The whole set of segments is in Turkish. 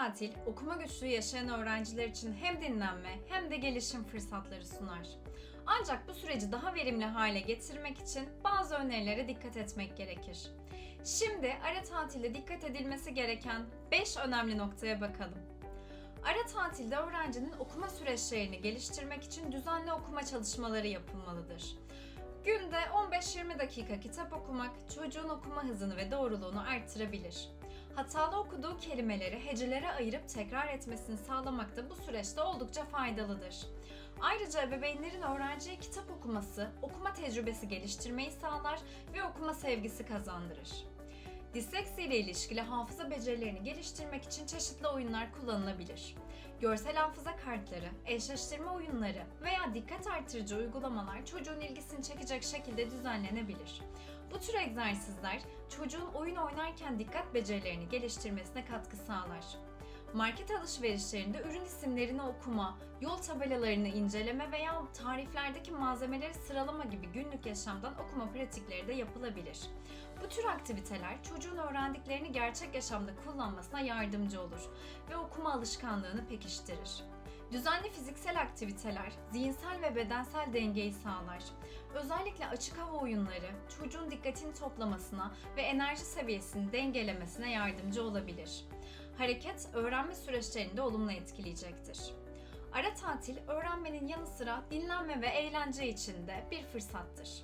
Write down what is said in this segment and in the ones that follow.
tatil, okuma güçlüğü yaşayan öğrenciler için hem dinlenme hem de gelişim fırsatları sunar. Ancak bu süreci daha verimli hale getirmek için bazı önerilere dikkat etmek gerekir. Şimdi ara tatilde dikkat edilmesi gereken 5 önemli noktaya bakalım. Ara tatilde öğrencinin okuma süreçlerini geliştirmek için düzenli okuma çalışmaları yapılmalıdır. Günde 15-20 dakika kitap okumak çocuğun okuma hızını ve doğruluğunu arttırabilir. Hatalı okuduğu kelimeleri hecelere ayırıp tekrar etmesini sağlamak da bu süreçte oldukça faydalıdır. Ayrıca ebeveynlerin öğrenciye kitap okuması, okuma tecrübesi geliştirmeyi sağlar ve okuma sevgisi kazandırır. Disleksi ile ilişkili hafıza becerilerini geliştirmek için çeşitli oyunlar kullanılabilir. Görsel hafıza kartları, eşleştirme oyunları veya dikkat artırıcı uygulamalar çocuğun ilgisini çekecek şekilde düzenlenebilir. Bu tür egzersizler çocuğun oyun oynarken dikkat becerilerini geliştirmesine katkı sağlar. Market alışverişlerinde ürün isimlerini okuma, yol tabelalarını inceleme veya tariflerdeki malzemeleri sıralama gibi günlük yaşamdan okuma pratikleri de yapılabilir. Bu tür aktiviteler çocuğun öğrendiklerini gerçek yaşamda kullanmasına yardımcı olur ve okuma alışkanlığını pekiştirir. Düzenli fiziksel aktiviteler zihinsel ve bedensel dengeyi sağlar. Özellikle açık hava oyunları çocuğun dikkatini toplamasına ve enerji seviyesini dengelemesine yardımcı olabilir. Hareket öğrenme süreçlerini de olumlu etkileyecektir. Ara tatil öğrenmenin yanı sıra dinlenme ve eğlence için de bir fırsattır.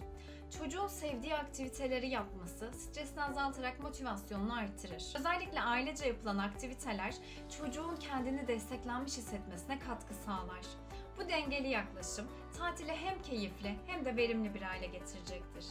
Çocuğun sevdiği aktiviteleri yapması stresini azaltarak motivasyonunu artırır. Özellikle ailece yapılan aktiviteler çocuğun kendini desteklenmiş hissetmesine katkı sağlar. Bu dengeli yaklaşım tatili hem keyifli hem de verimli bir hale getirecektir.